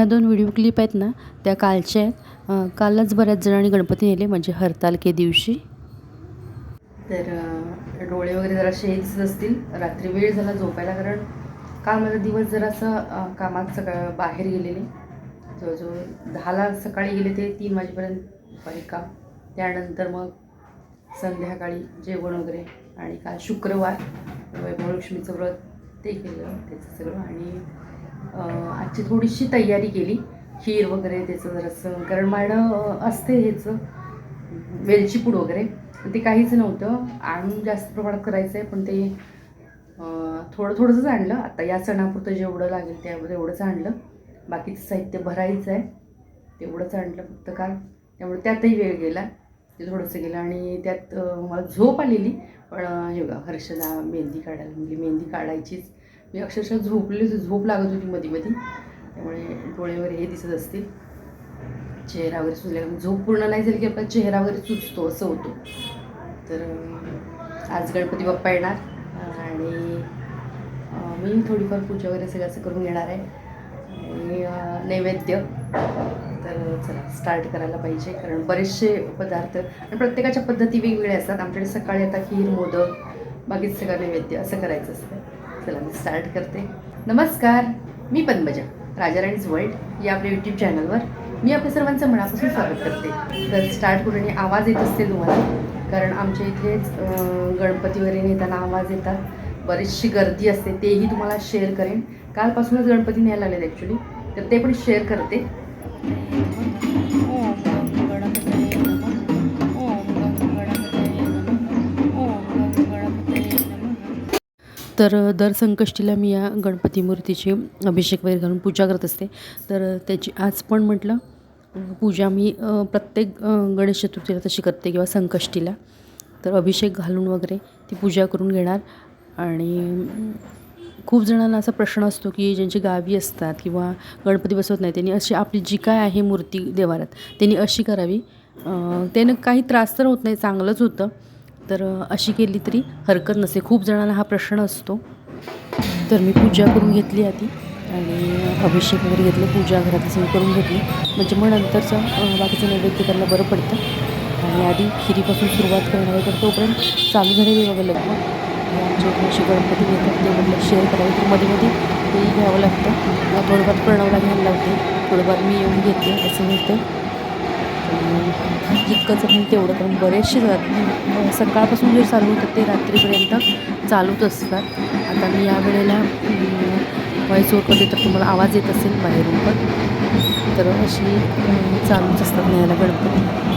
ह्या दोन video clip आहेत ना त्या कालच्या आहेत. कालच बऱ्याच जणांनी गणपती नेले म्हणजे हरतालके दिवशी. तर डोळे वगैरे जरा शेल्स असतील. रात्री वेळ झाला झोपायला कारण काल माझा दिवस जरासा कामात सकाळ बाहेर गेलेले. जवळजवळ दहाला सकाळी गेले ते तीन वाजेपर्यंत दुपारी काम त्यानंतर मग संध्याकाळी जेवण वगैरे आणि काल शुक्रवार वैभवलक्ष्मीचं व्रत ते केलं त्याचं सगळं. आणि आजची थोडीशी तयारी केली. खीर वगैरे त्याचं जरासं कारण माझं असते ह्याचं वेलची पूड वगैरे. पण ते काहीच नव्हतं. आणून जास्त प्रमाणात करायचं आहे पण ते थोडं थोडंसंच आणलं. आता या सणापुरतं जेवढं लागेल त्या तेवढंच आणलं. बाकीचं साहित्य भरायचं आहे तेवढंच आणलं फक्त काल. त्यामुळे त्यातही वेळ गेला. ते थोडंसं गेलं आणि त्यात मला झोप आलेली. पण योगा हे बघा हर्षदा मेहंदी काढायला म्हणजे मेहंदी काढायचीच. मी अक्षरशः झोपली झोप लागत होती मध्ये मध्ये त्यामुळे डोळे वगैरे हे दिसत असतील. चेहरा वगैरे सुचल्या झोप पूर्ण नाही झाली की आपला चेहरा वगैरे सुचतो असं होतो. तर आज गणपती बाप्पा येणार. आणि मी थोडीफार पूजा वगैरे सगळं असं करून घेणार आहे. आणि नैवेद्य. तर चला स्टार्ट करायला पाहिजे. कारण बरेचसे पदार्थ आणि प्रत्येकाच्या पद्धती वेगवेगळ्या असतात. आमच्याकडे सकाळी आता खीर मोदक बाकीचं सगळं नैवेद्य असं करायचं असतं. चला मी स्टार्ट करते. नमस्कार मी पद्मजा राजाराणीज वर्ल्ड या आपल्या यूट्यूब चॅनलवर मी आपल्या सर्वांचं मनापासून स्वागत करते. तर स्टार्ट करून आणि आवाज येत असते तुम्हाला कारण आमच्या इथेच गणपती वगैरे नेताना आवाज येतात. बरीचशी गर्दी असते तेही तुम्हाला शेअर करेन. कालपासूनच गणपती न्यायला लागलेत ॲक्च्युली तर ते पण शेअर करते. तर दर संकष्टीला मी या गणपती मूर्तीची अभिषेक वगैरे घालून पूजा करत असते. तर त्याची आज पण म्हटलं पूजा मी प्रत्येक गणेश चतुर्थीला तशी करते किंवा संकष्टीला. तर अभिषेक घालून वगैरे ती पूजा करून घेणार. आणि खूप जणांना असा प्रश्न असतो की ज्यांची गावी असतात किंवा गणपती बसवत नाही त्यांनी अशी आपली जी काय आहे मूर्ती देवारात त्यांनी अशी करावी. त्यानं काही त्रास तर होत नाही चांगलंच होतं. तर अशी केली तरी हरकत नसते खूप जणांना हा प्रश्न असतो. तर मी पूजा करून घेतली आधी आणि अभिषेक वगैरे घेतलं पूजा घरात सगळी करून घेतली. म्हणजे मग नंतरचं बाकीचं नैवेद्य करायला बरं पडतं. आणि आधी खिरीपासून सुरुवात करणार आहे तर तोपर्यंत चालू झालेली बघा लग्न. जे आमच्या इकडे असे गणपती घेतात ते म्हटलं शेअर करावे. तर मध्ये मध्ये तेही घ्यावं लागतं. मला थोडंफार प्रणवला घ्यायला लावते थोडंफार मी येऊन घेते असं मिळतं जितकं जमेल तेवढं कारण बरेचसे जात सकाळपासून जे चालू होतं ते रात्रीपर्यंत चालूच असतात. आता मी या वेळेला व्हॉइस ओव्हरमध्ये तर तुम्हाला आवाज येत असेल बाहेरून पण. तर अशी चालूच असतात न्यायला गणपती.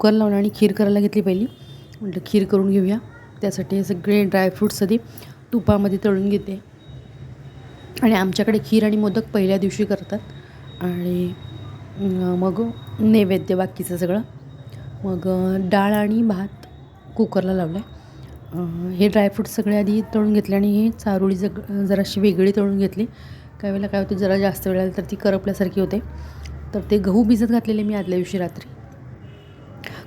कुकर लावला आणि खीर करायला घेतली पहिली. म्हटलं खीर करून घेऊया. त्यासाठी सगळे ड्रायफ्रूट्स आधी तुपामध्ये तळून घेते. आणि आमच्याकडे खीर आणि मोदक पहिल्या दिवशी करतात. आणि मग नैवेद्य बाकीचं सगळं. मग डाळ आणि भात कुकरला लावलं आहे हे ड्रायफ्रूट्स सगळे आधी तळून घेतले आणि हे चारोळी जग जराशी वेगळी तळून घेतली. काही वेळेला काय होते जरा जास्त वेळ आला तर ती करपल्यासारखी होते. तर ते गहू भिजत घातलेले मी आदल्या दिवशी रात्री.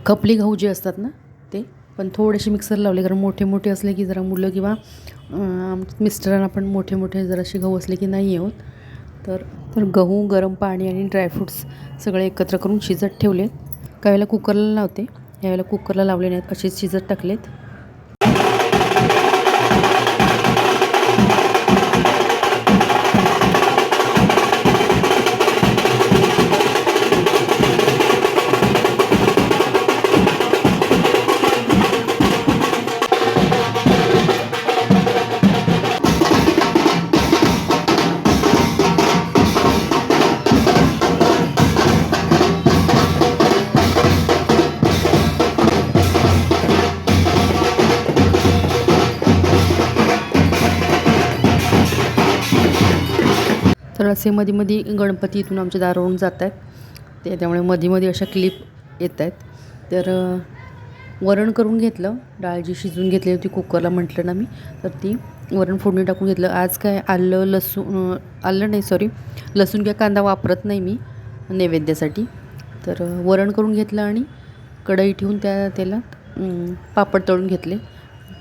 खपली गहू जे असतात ना ते. पण थोडेसे मिक्सर लावले कारण मोठे मोठे असले की जरा मुलं किंवा मिस्टरांना पण मोठे मोठे जरासे गहू असले की नाही होत. तर तर गहू गरम पाणी आणि ड्रायफ्रूट्स सगळे एकत्र करून शिजत ठेवले काही वेळेला कुकरला लावते यावेळेला कुकरला लावले नाहीत असेच शिजत टाकलेत. असे मध्ये मध्ये गणपती इथून आमच्या दारावरून जात आहेत ते त्यामुळे मध्ये मध्ये अशा क्लिप येत आहेत तर वरण करून घेतलं. डाळ जी शिजवून घेतली होती कुकरला म्हटलं ना मी. तर ती वरण फोडणी टाकून घेतलं. आज काय आलं लसूण आलं नाही सॉरी लसूण किंवा कांदा वापरत नाही मी नैवेद्यासाठी. तर वरण करून घेतलं आणि कढई ठेवून त्या तेलात पापड तळून घेतले.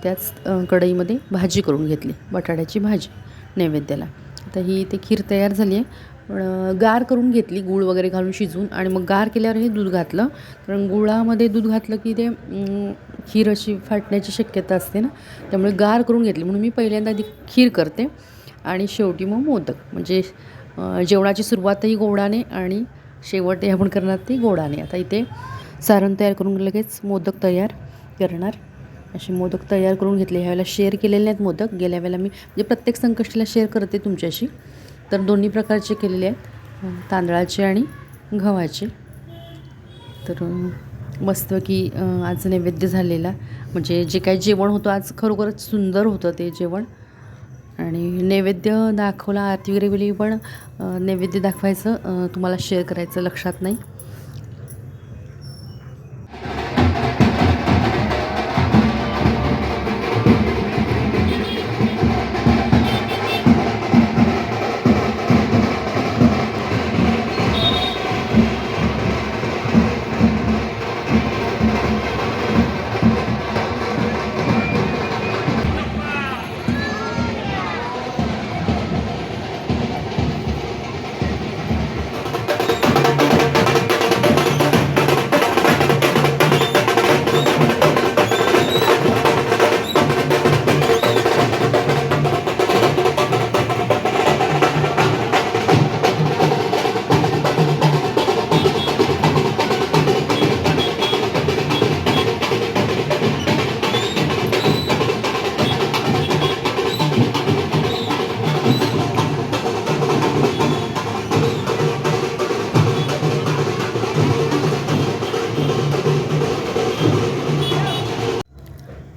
त्याच कढईमध्ये भाजी करून घेतली. बटाट्याची भाजी नैवेद्याला. आता ही इथे खीर तयार झाली आहे. पण गार करून घेतली गूळ वगैरे घालून शिजवून. आणि मग गार केल्यावर हे दूध घातलं. कारण गुळामध्ये दूध घातलं की ते खीर अशी फाटण्याची शक्यता असते ना. त्यामुळे गार करून घेतली. म्हणून मी पहिल्यांदा ती खीर करते. आणि शेवटी मग मोदक. म्हणजे जेवणाची सुरुवातही गोडाने आणि शेवट आपण करणार ते गोडाने. आता इथे सारण तयार करून लगेच मोदक तयार करणार. असे मोदक तयार करून घेतले. ह्यावेळेला शेअर केलेले आहेत मोदक. गेल्या वेळेला मी म्हणजे प्रत्येक संकष्टीला शेअर करते तुमच्याशी. तर दोन्ही प्रकारचे केलेले आहेत. तांदळाचे आणि गव्हाचे. तर मस्त की आज नैवेद्य झालेला. म्हणजे जे काय जेवण होतं आज खरोखरच सुंदर होतं ते जेवण. आणि नैवेद्य दाखवला आरती वगैरे वेळी पण नैवेद्य दाखवायचं तुम्हाला शेअर करायचं लक्षात नाही.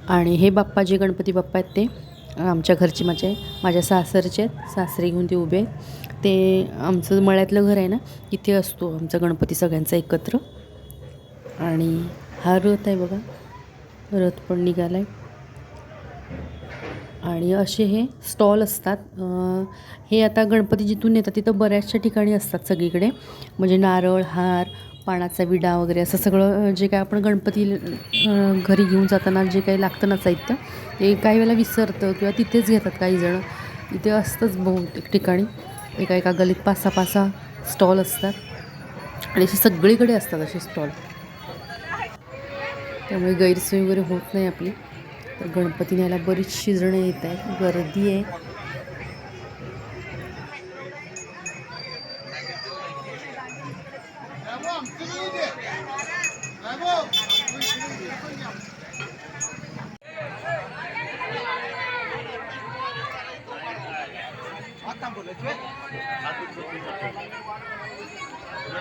आणि हे बाप्पा जे गणपती बाप्पा आहेत ते आमच्या घरचे माझे माझ्या सासरचे आहेत सासरे घेऊन ते उभे आहेत. ते आमचं मळ्यातलं घर आहे ना इथे असतो आमचा गणपती सगळ्यांचा एकत्र. आणि हा रथ आहे बघा रथ पण निघाला आहे आणि असे हे स्टॉल असतात. हे आता गणपती जिथून येतात तिथं बऱ्याचशा ठिकाणी असतात सगळीकडे. म्हणजे नारळ हार पानाचा विडा वगैरे असं सगळं जे काय आपण गणपती घरी घेऊन जाताना जे काही लागतं ना साहित्य ते काही वेळेला विसरतं किंवा तिथेच घेतात काही जणं. इथे असतंच बहुतेक ठिकाणी. एका एका गलीत पाच सहा पाच सहा स्टॉल असतात. आणि असे सगळीकडे असतात असे स्टॉल. त्यामुळे गैरसोय वगैरे होत नाही आपली. तर गणपती न्यायला बरीचशी जणं येत आहेत. गर्दी आहे.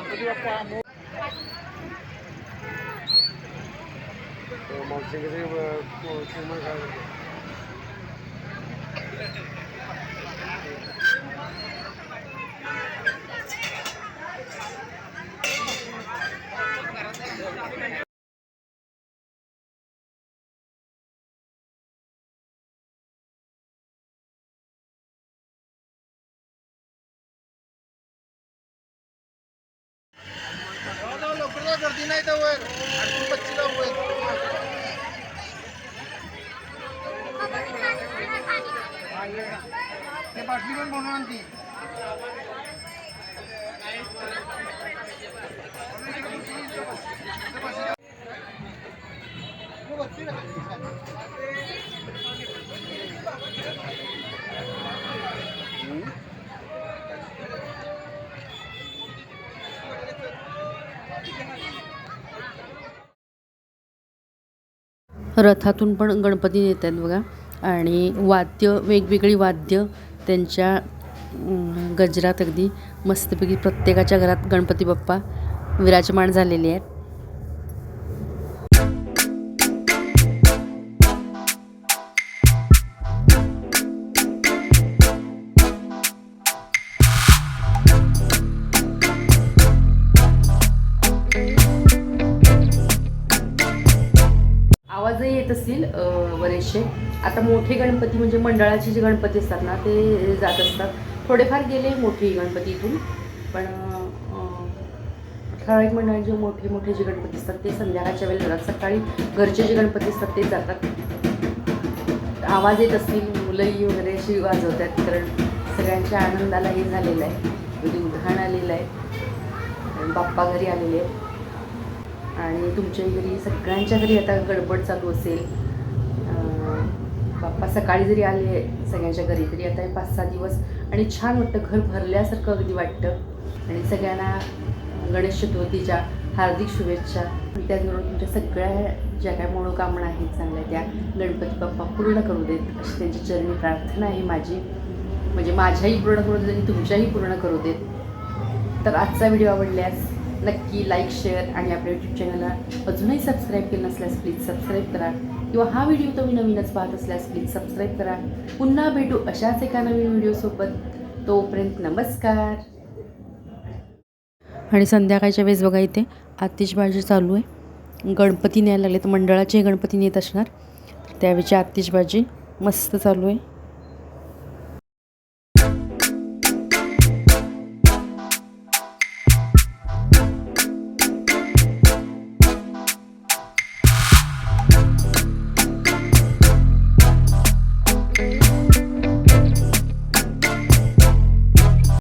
लवकर गर्दी नाही वर वर ते बाटली पण बनवून आणती. रथातून पण गणपती नेत आहेत बघा. आणि वाद्य वेगवेगळी वाद्य त्यांच्या गजरात अगदी मस्तपैकी प्रत्येकाच्या घरात गणपती बाप्पा विराजमान झालेले आहेत. असतील बरेचसे. आता मोठे गणपती म्हणजे मंडळाचे जे गणपती असतात ना ते जात असतात. थोडेफार गेले मोठे गणपती इथून पण ठराविक मंडळाचे जे मोठे मोठे जे गणपती असतात ते संध्याकाळच्या वेळेला जातात. सकाळी घरचे जे गणपती असतात ते जातात. आवाज येत असतील मुलंही वगैरे अशी वाजवतात कारण सगळ्यांच्या आनंदाला हे झालेलं आहे. म्हणजे उधाण आलेलं आहे. बाप्पा घरी आलेले आहेत. आणि तुमच्याही घरी सगळ्यांच्या घरी आता गडबड चालू असेल. बाप्पा सकाळी जरी आले सगळ्यांच्या घरी तरी आता हे पाच सहा दिवस. आणि छान वाटतं घर भरल्यासारखं अगदी वाटतं. आणि सगळ्यांना गणेश चतुर्थीच्या हार्दिक शुभेच्छा. त्याचबरोबर तुमच्या सगळ्या ज्या काय मनोकामना आहेत चांगल्या त्या गणपती बाप्पा पूर्ण करू देत. अशी त्यांची चरणी प्रार्थना आहे माझी. म्हणजे माझ्याही पूर्ण करू देत आणि तुमच्याही पूर्ण करू देत. तर आजचा व्हिडिओ आवडल्यास नक्की लाईक शेअर आणि आपल्या यूट्यूब चॅनलला अजूनही सबस्क्राईब केलं नसल्यास प्लीज सबस्क्राईब करा. किंवा हा व्हिडिओ तुम्ही नवीनच पाहत असल्यास प्लीज सबस्क्राईब करा. पुन्हा भेटू अशाच एका नवीन व्हिडिओसोबत तोपर्यंत नमस्कार. आणि संध्याकाळच्या वेळेस बघा इथे आतिषबाजी चालू आहे. गणपती न्यायला लागले तर मंडळाचे गणपती नेत असणार. त्यावेळेची आतिषबाजी मस्त चालू आहे.